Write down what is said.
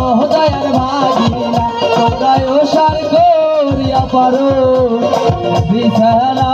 ওহ দয়াল ভাগিনা তোমরা সার করিয়া পারো বিছানা।